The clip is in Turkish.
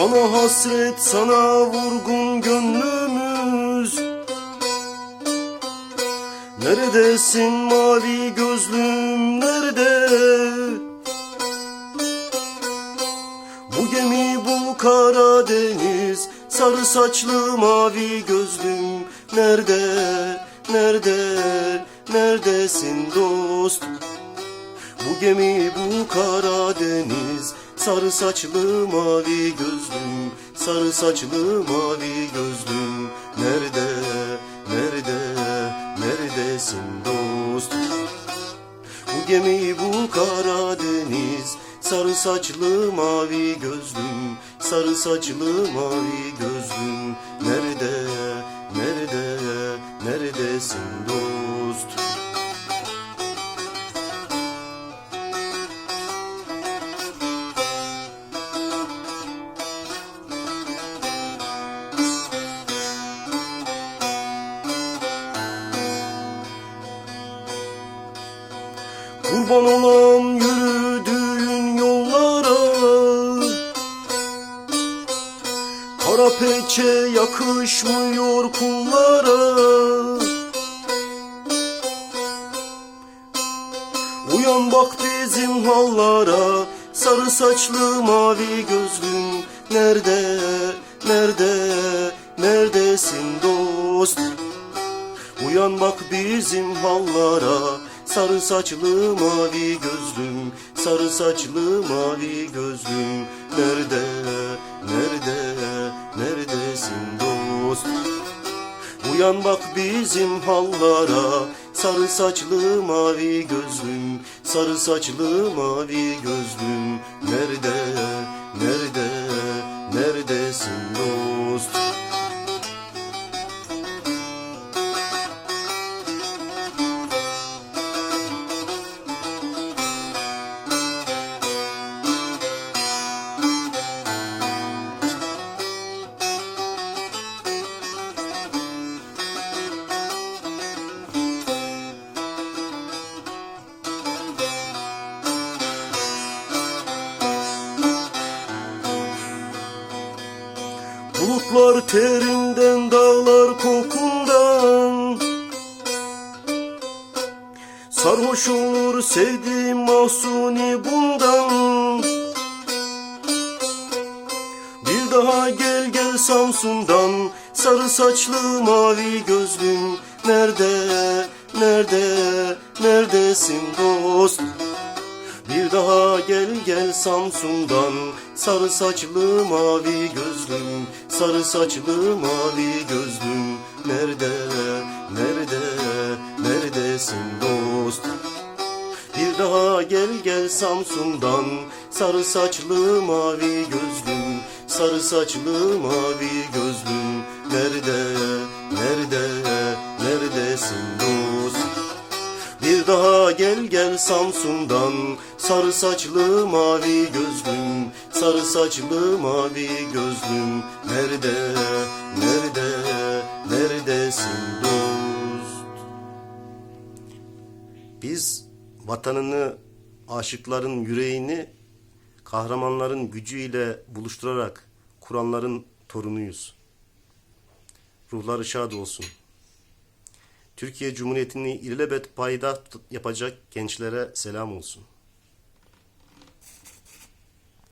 Sana hasret sana vurgun gönlümüz. Neredesin mavi gözlüm nerede? Bu gemi bu Karadeniz Sarı saçlı mavi gözlüm. Nerede, nerede, neredesin dost? Bu gemi bu Karadeniz Sarı saçlı mavi gözlüm Sarı saçlı mavi gözlüm Nerede, nerede, neredesin dost? Bu gemi bu Karadeniz. Sarı saçlı mavi gözlüm Sarı saçlı mavi gözlüm Nerede, nerede, neredesin dost Kurban olam yürüdüğün yollara Kara peçe yakışmıyor kullara. Uyan bak bizim hallara Sarı saçlı mavi gözlüm. Nerede, nerede, neredesin dost Uyan bak bizim hallara Sarı saçlı mavi gözlüm Sarı saçlı mavi gözlüm. Nerede, nerede, neredesin dost? Uyan bak bizim hallara Sarı saçlı mavi gözlüm Sarı saçlı mavi gözlüm. Nerede, nerede, neredesin Bulutlar terinden dağlar kokundan. Sarhoş olur sevdiğim mahsuni bundan. Bir daha gel gel Samsun'dan. Sarı saçlı mavi gözlüm Nerede, nerede, neredesin dost bir daha gel gel Samsun'dan. Sarı saçlı mavi gözlüm Sarı saçlı mavi gözlüm. Nerede, nerede, neredesin dost? Bir daha gel gel Samsun'dan. Sarı saçlı mavi gözlüm Sarı saçlı mavi gözlüm. Nerede, daha gel gel Samsun'dan Sarı saçlı mavi gözlüm Sarı saçlı mavi gözlüm Nerede, nerede, neredesin dost Biz vatanını, aşıkların yüreğini kahramanların gücüyle buluşturarak kuranların torunuyuz. Ruhları şad olsun. Türkiye Cumhuriyeti'ni ilelebet payidar yapacak gençlere selam olsun.